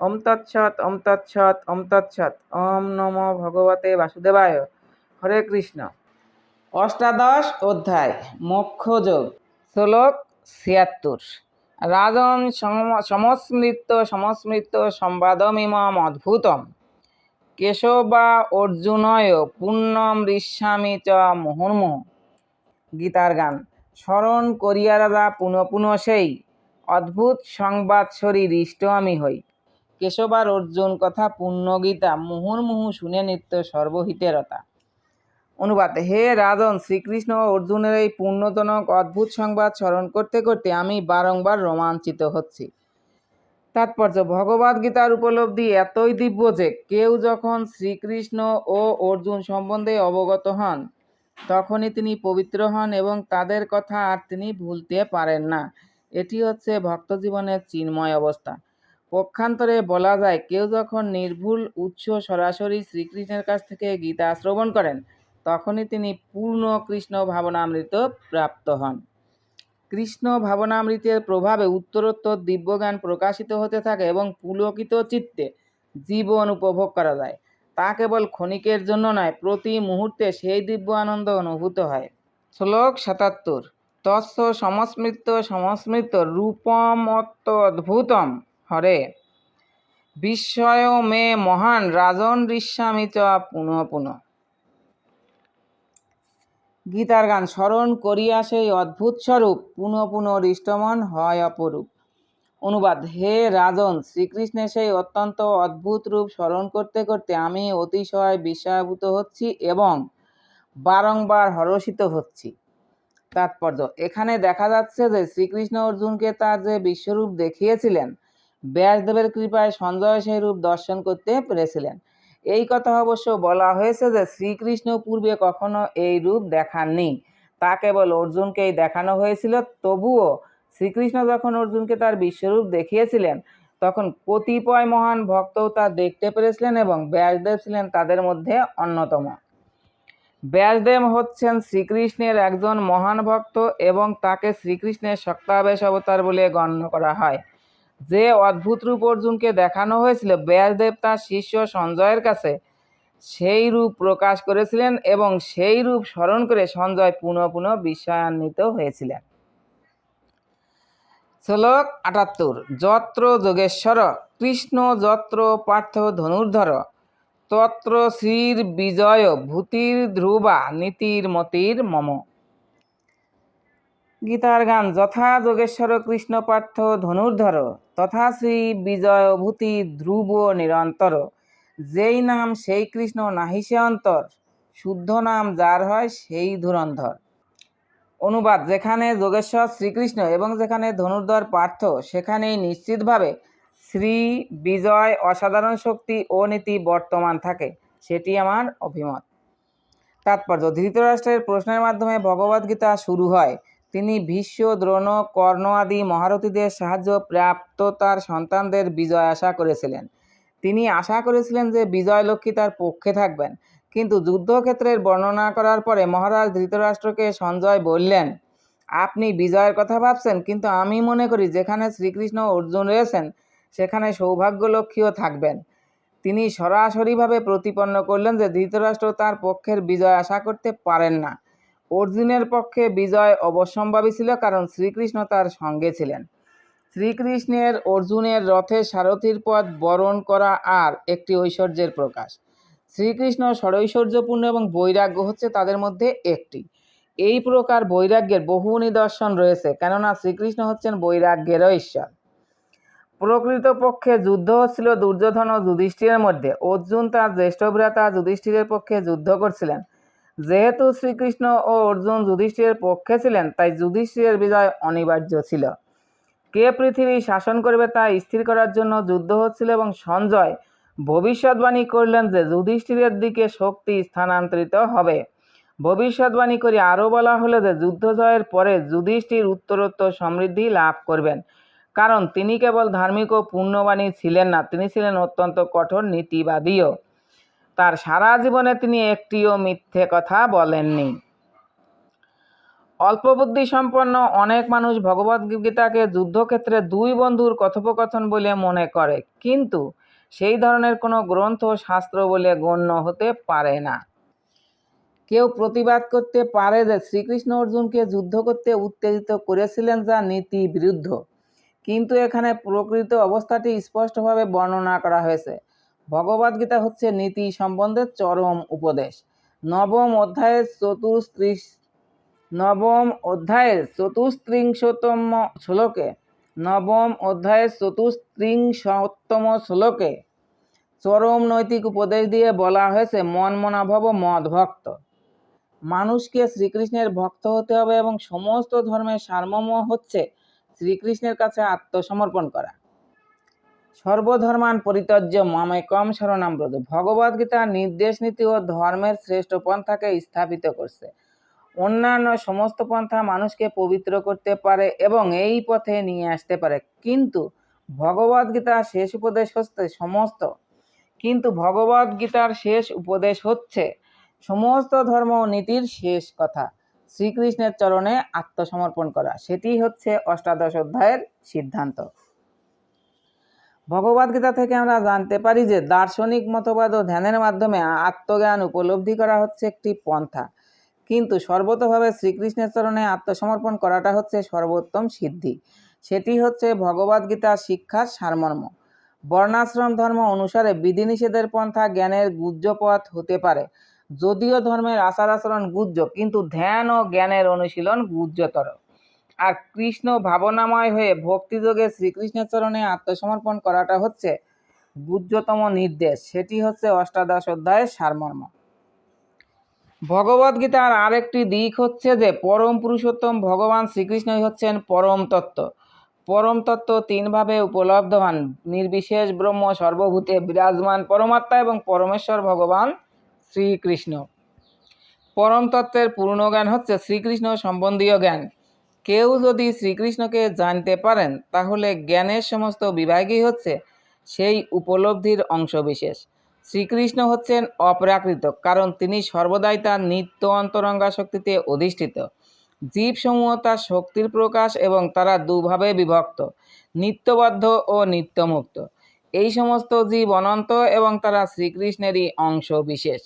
ওম তৎসৎ ওম তৎসৎ ওম তৎসৎ। ওম নমো ভগবতে বাসুদেবায়। হরে কৃষ্ণ। অষ্টাদশ অধ্যায়, মোক্ষযোগ, শ্লোক ছিয়াত্তর। রাজন সম- সমস্মৃত সমস্মৃত সংবাদমিমম অদ্ভুতম। কেশবা অর্জুনয় পুণ্যম ঋষ্যামি চ মুহুর্মুহ গীতার গান। স্মরণ করিয়া রাজা পুনঃ পুনঃ সেই। অদ্ভুত সংবাদ শরীর আমি হই। কেশবার অর্জুন কথা পূর্ণ গীতা মুহুর্মুহু শুনে নিত্য সর্বহিতেরতা। অনুবাদ, হে রাজন, শ্রীকৃষ্ণ ও অর্জুনের এই পূর্ণতনক অদ্ভুত সংবাদ স্মরণ করতে করতে আমি বারংবার রোমাঞ্চিত হচ্ছি। তাৎপর্য ভগবদ গীতার উপলব্ধি এতই দিব্য যে কেউ যখন শ্রীকৃষ্ণ ও অর্জুন সম্বন্ধে অবগত হন, তখনই তিনি পবিত্র হন এবং তাদের কথা আর তিনি ভুলতে পারেন না। এটি হচ্ছে ভক্ত জীবনের চিন্ময় অবস্থা। পক্ষান্তরে বলা যায়, কেউ যখন নির্ভুল উৎস সরাসরি শ্রীকৃষ্ণের কাছ থেকে গীতা শ্রবণ করেন, তখনই তিনি পূর্ণ কৃষ্ণ ভাবনামৃত প্রাপ্ত হন। কৃষ্ণ ভাবনামৃতের প্রভাবে উত্তরোত্তর দিব্যজ্ঞান প্রকাশিত হতে থাকে এবং পুলকিত চিত্তে জীবন উপভোগ করা যায়। তা কেবল ক্ষণিকের জন্য নয়, প্রতি মুহূর্তে সেই দিব্য আনন্দ অনুভূত হয়। শ্লোক সাতাত্তর, তস্য সংস্মৃত সংস্মৃত রূপমত্ত অদ্ভুতম হরে। বিস্ময় মে মহান রাজন ঋষ্যামি চ পুনঃ পুনঃ। গীতার গান স্মরণ করিয়া সেই অদ্ভুত স্বরূপ পুনঃ পুনঃ হৃষ্টমন হয় অপরূপ। অনুবাদ, হে রাজন শ্রীকৃষ্ণের সেই অত্যন্ত অদ্ভুত রূপ স্মরণ করতে করতে আমি অতিশয় বিস্ময়ভূত হচ্ছি এবং বারংবার হরষিত হচ্ছি। তাৎপর্য, এখানে দেখা যাচ্ছে যে শ্রীকৃষ্ণ অর্জুনকে তার যে বিশ্বরূপ দেখিয়েছিলেন ব্যাসদেবের কৃপায় সঞ্জয় সেই রূপ দর্শন করতে পেরেছিলেন। এই কথা অবশ্য বলা হয়েছে যে, শ্রীকৃষ্ণ পূর্বে কখনো এই রূপ দেখাননি। তা কেবল অর্জুনকেই দেখানো হয়েছিল। তবুও শ্রীকৃষ্ণ যখন অর্জুনকে তার বিশ্বরূপ দেখিয়েছিলেন, তখন কতিপয় মহান ভক্তও তা দেখতে পেরেছিলেন এবং ব্যাসদেব ছিলেন তাদের মধ্যে অন্যতম। ব্যাসদেব হচ্ছেন শ্রীকৃষ্ণের একজন মহান ভক্ত এবং তাকে শ্রীকৃষ্ণের শক্তাবেশ অবতার বলে গণ্য করা হয়। যে অদ্ভুত রূপ অর্জুনকে দেখানো হয়েছিল, ব্যাসদেব তার শিষ্য সঞ্জয়ের কাছে, সেই রূপ প্রকাশ করেছিলেন এবং সেই রূপ স্মরণ করে সঞ্জয় পুনঃ পুনঃ বিশ্বান্বিত হয়েছিলেন। শ্লোক আটাত্তর, যত্র যোগেশ্বর, কৃষ্ণ যত্র পার্থ ধনুর্ধর, তত্র শ্রীর বিজয় ভূতির ধ্রুবা নীতির মতির মম গীতার গান, যথা যোগেশ্বর কৃষ্ণ পার্থ ধনুর্ধর, তথা শ্রী বিজয় ভূতি ধ্রুব নিরন্তর, যেই নাম সেই কৃষ্ণ নাহি সে অন্তর, শুদ্ধ নাম যার হয় সেই ধুরন্ধর। অনুবাদ, যেখানে যোগেশ্বর শ্রীকৃষ্ণ এবং যেখানে ধনুর্ধর পার্থ, সেখানেই নিশ্চিতভাবে শ্রী বিজয় অসাধারণ শক্তি ও নীতি বর্তমান থাকে। সেটি আমার অভিমত। তাৎপর্য, ধৃতরাষ্ট্রের প্রশ্নের মাধ্যমে ভগবদ্গীতা শুরু হয়। তিনি ভীষ্ম, দ্রোণ, কর্ণ আদি মহারথীদের সাহায্য প্রাপ্ত তার সন্তানদের বিজয় আশা করেছিলেন। তিনি আশা করেছিলেন যে বিজয়লক্ষ্মী তার পক্ষে থাকবেন। কিন্তু যুদ্ধক্ষেত্রের বর্ণনা করার পরে মহারাজ ধৃতরাষ্ট্রকে সঞ্জয় বললেন, আপনি বিজয়ের কথা ভাবছেন, কিন্তু আমি মনে করি যেখানে শ্রীকৃষ্ণ অর্জুন রয়েছেন, সেখানে সৌভাগ্যলক্ষ্মীও থাকবেন। তিনি সরাসরিভাবে প্রতিপন্ন করলেন যে ধৃতরাষ্ট্র তার পক্ষের বিজয় আশা করতে পারেন না। অর্জুনের পক্ষে বিজয় অবশ্যম্ভাবী ছিল কারণ শ্রীকৃষ্ণ তার সঙ্গে ছিলেন। শ্রীকৃষ্ণের অর্জুনের রথে সারথীর পদ বরণ করা আর একটি ঐশ্বর্যের প্রকাশ। শ্রীকৃষ্ণ ষড়ৈশ্বর্যপূর্ণ এবং বৈরাগ্য হচ্ছে তাদের মধ্যে একটি। এই প্রকার বৈরাগ্যের বহু নিদর্শন রয়েছে, কেননা শ্রীকৃষ্ণ হচ্ছেন বৈরাগ্যের ঈশ্বর। প্রকৃতপক্ষে যুদ্ধ হচ্ছিল দুর্যোধন ও যুধিষ্ঠিরের মধ্যে। অর্জুন তার জ্যেষ্ঠ ভ্রাতা যুধিষ্ঠিরের পক্ষে যুদ্ধ করছিলেন। যেহেতু শ্রীকৃষ্ণ ও অর্জুন যুধিষ্ঠিরের পক্ষে ছিলেন, তাই যুধিষ্ঠিরের বিজয় অনিবার্য ছিল। কে পৃথিবী শাসন করবে তা স্থির করার জন্য যুদ্ধ হচ্ছিল এবং সঞ্জয় ভবিষ্যৎবাণী করলেন যে যুধিষ্ঠিরের দিকে শক্তি স্থানান্তরিত হবে। ভবিষ্যৎবাণী করে আরও বলা হলো যে যুদ্ধ জয়ের পরে যুধিষ্ঠির উত্তরোত্তর সমৃদ্ধি লাভ করবেন। কারণ তিনি কেবল ধার্মিক ও পুণ্যবাণী ছিলেন না, তিনি ছিলেন অত্যন্ত কঠোর নীতিবাদীও। তার সারা জীবনে তিনি একটিও মিথ্যে কথা বলেননি। অল্প বুদ্ধি সম্পন্ন অনেক মানুষ ভগবদ্গীতাকে যুদ্ধক্ষেত্রে দুই বন্ধুর কথোপকথন বলে মনে করে, কিন্তু সেই ধরনের কোনো গ্রন্থ শাস্ত্র বলে গণ্য হতে পারে না। কেউ প্রতিবাদ করতে পারে যে শ্রীকৃষ্ণ অর্জুনকে যুদ্ধ করতে উত্তেজিত করেছিলেন যা নীতি বিরুদ্ধ কিন্তু এখানে প্রকৃত অবস্থাটি স্পষ্টভাবে বর্ণনা করা হয়েছে। ভগবদ্গীতা হচ্ছে নীতি সম্বন্ধে চরম উপদেশ। নবম অধ্যায়ের চতুস্ত্রিশ নবম অধ্যায়ের চতুস্ত্রিংশতম শ্লোকে, নবম অধ্যায়ের চতুস্ত্রিংশতম শ্লোকে চরম নৈতিক উপদেশ দিয়ে বলা হয়েছে, মন মনাভব, মদ ভক্ত। মানুষকে শ্রীকৃষ্ণের ভক্ত হতে হবে এবং সমস্ত ধর্মের সারমর্ম হচ্ছে শ্রীকৃষ্ণের কাছে আত্মসমর্পণ করা। সর্বধর্মান পরিত্যাজ্য মামেকম শরণামব্রত ভগবদ্গীতার নির্দেশ নীতি ও ধর্মের শ্রেষ্ঠ পন্থাকে স্থাপিত করছে। অন্যান্য সমস্ত পন্থা মানুষকে পবিত্র করতে পারে এবং এই পথে নিয়ে আসতে পারে। কিন্তু ভগবদ্গীতার শেষ উপদেশ হচ্ছে সমস্ত। কিন্তু ভগবদ্গীতার শেষ উপদেশ হচ্ছে সমস্ত ধর্ম ও নীতির শেষ কথা। শ্রীকৃষ্ণের চরণে আত্মসমর্পণ করা। সেটি হচ্ছে অষ্টাদশ অধ্যায়ের সিদ্ধান্ত। ভগবদ্গীতা থেকে আমরা জানতে পারি যে দার্শনিক মতবাদ ও ধ্যানের মাধ্যমে আত্মজ্ঞান উপলব্ধি করা হচ্ছে একটি পন্থা। কিন্তু সর্বতভাবে শ্রীকৃষ্ণের চরণে আত্মসমর্পণ করাটা হচ্ছে সর্বোত্তম সিদ্ধি। সেটি হচ্ছে ভগবদ্গীতার শিক্ষার সারমর্ম। বর্ণাশ্রম ধর্ম অনুসারে বিধিনিষেধের পন্থা জ্ঞানের গুজ্জপথ হতে পারে। যদিও ধর্মের আচার আচরণ গুজ্জ কিন্তু ধ্যান ও জ্ঞানের অনুশীলন গুজ্জতর আর কৃষ্ণ ভাবনাময় হয়ে ভক্তিযোগে শ্রীকৃষ্ণের চরণে আত্মসমর্পণ করাটা হচ্ছে গুজ্জতম নির্দেশ। সেটি হচ্ছে অষ্টাদশ অধ্যায়ের সারমর্ম। ভগবদ্গীতার আরেকটি দিক হচ্ছে যে পরম পুরুষোত্তম ভগবান শ্রীকৃষ্ণই হচ্ছেন পরম তত্ত্ব। পরম তত্ত্ব তিনভাবে উপলব্ধবান। নির্বিশেষ ব্রহ্ম, সর্বভূতে বিরাজমান পরমাত্মা এবং পরমেশ্বর ভগবান শ্রীকৃষ্ণ। পরম তত্ত্বের পূর্ণ জ্ঞান হচ্ছে শ্রীকৃষ্ণ সম্বন্ধীয় জ্ঞান। কেউ যদি শ্রীকৃষ্ণকে জানতে পারেন, তাহলে জ্ঞানের সমস্ত বিভাগই হচ্ছে সেই উপলব্ধির অংশবিশেষ। শ্রীকৃষ্ণ হচ্ছেন অপ্রাকৃত, কারণ তিনি সর্বদাই তার নিত্য অন্তরঙ্গা শক্তিতে অধিষ্ঠিত। জীবসমূহ তার শক্তির প্রকাশ এবং তারা দুভাবে বিভক্ত, নিত্যবদ্ধ ও নিত্যমুক্ত। এই সমস্ত জীব অনন্ত এবং তারা শ্রীকৃষ্ণেরই অংশ বিশেষ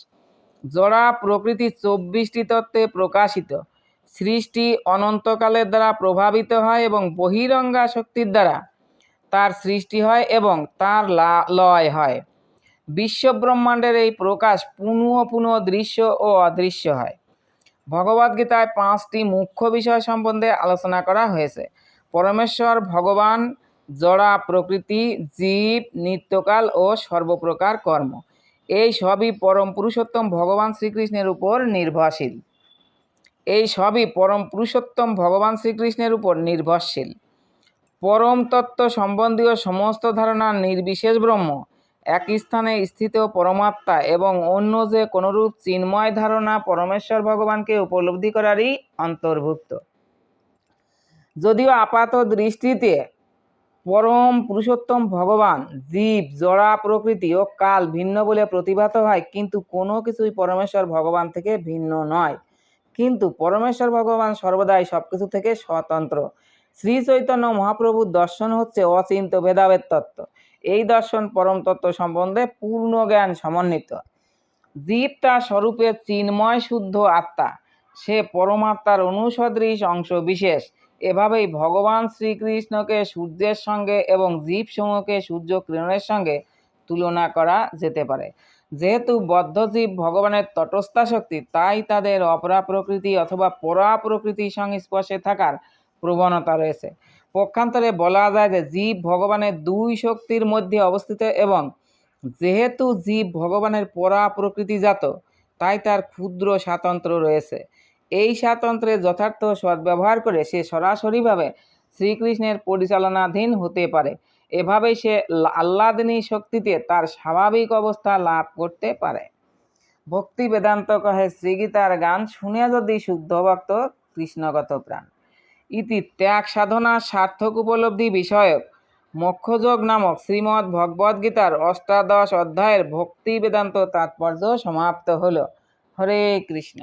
জড়া প্রকৃতি চব্বিশটি তত্ত্বে প্রকাশিত। সৃষ্টি অনন্তকালের দ্বারা প্রভাবিত হয় এবং বহিরঙ্গা শক্তির দ্বারা তার সৃষ্টি হয় এবং তার লয় হয়। বিশ্বব্রহ্মাণ্ডের এই প্রকাশ পুনঃ পুনঃ দৃশ্য ও অদৃশ্য হয়। ভগবদ্গীতায় পাঁচটি মুখ্য বিষয় সম্বন্ধে আলোচনা করা হয়েছে। পরমেশ্বর, ভগবান, জড়া, প্রকৃতি, জীব, নিত্যকাল ও সর্বপ্রকার কর্ম। এই সবই পরম পুরুষোত্তম ভগবান শ্রীকৃষ্ণের উপর নির্ভরশীল। এই সবই পরম পুরুষোত্তম ভগবান শ্রীকৃষ্ণের উপর নির্ভরশীল। পরম তত্ত্ব সম্বন্ধীয় সমস্ত ধারণা নির্বিশেষ ব্রহ্ম। এক স্থানে স্থিত পরমাত্মা এবং অন্য যে কোনরূপ চিন্ময় ধারণা পরমেশ্বর ভগবানকে উপলব্ধি করারই অন্তর্ভুক্ত। যদিও আপাত দৃষ্টিতে পরম পুরুষোত্তম ভগবান জীব, জড়া, প্রকৃতি ও কাল ভিন্ন বলে প্রতিভাত হয়, কিন্তু কোনো কিছুই পরমেশ্বর ভগবান থেকে ভিন্ন নয়। কিন্তু পরমেশ্বর ভগবান সর্বদাই সব কিছু থেকে স্বতন্ত্র। শ্রী চৈতন্য মহাপ্রভুর দর্শন হচ্ছে অচিন্ত ভেদাভেদ তত্ত্ব। এই দর্শন পরম তত্ত্ব সম্বন্ধে পূর্ণ জ্ঞান সমন্বিত। জীব তার স্বরূপে চিন্ময় শুদ্ধ আত্মা। সে পরমাত্মার অনুসদৃশ অংশ বিশেষ। এভাবেই ভগবান শ্রীকৃষ্ণকে সূর্যের সঙ্গে এবং জীবসমূহকে সূর্য কিরণের সঙ্গে তুলনা করা যেতে পারে। যেহেতু বদ্ধজীব ভগবানের তটস্থা শক্তি, তাই তাদের অপরা প্রকৃতি অথবা পরা প্রকৃতির সংস্পর্শে থাকার প্রবণতা রয়েছে। পক্ষান্তরে বলা যায় যে জীব ভগবানের দুই শক্তির মধ্যে অবস্থিত এবং যেহেতু জীব ভগবানের পরা প্রকৃতিজাত তাই তার ক্ষুদ্র স্বাতন্ত্র রয়েছে। এই স্বাতন্ত্র্যের যথার্থ সদ্ব্যবহার করে সে সরাসরিভাবে শ্রীকৃষ্ণের পরিচালনাধীন হতে পারে। এভাবেই সে আহ্লাদিনী শক্তিতে তার স্বাভাবিক অবস্থা লাভ করতে পারে। ভক্তি বেদান্ত কহে শ্রীগীতার গান শুনে যদি শুদ্ধ ভক্ত, কৃষ্ণগত প্রাণ। ইতি ত্যাগ সাধনা সার্থক উপলব্ধি বিষয়ক। মক্ষযোগ নামক শ্রীমদ্ ভগবদ গীতার অষ্টাদশ অধ্যায়ের ভক্তি বেদান্ত তাৎপর্য সমাপ্ত হল। হরে কৃষ্ণ।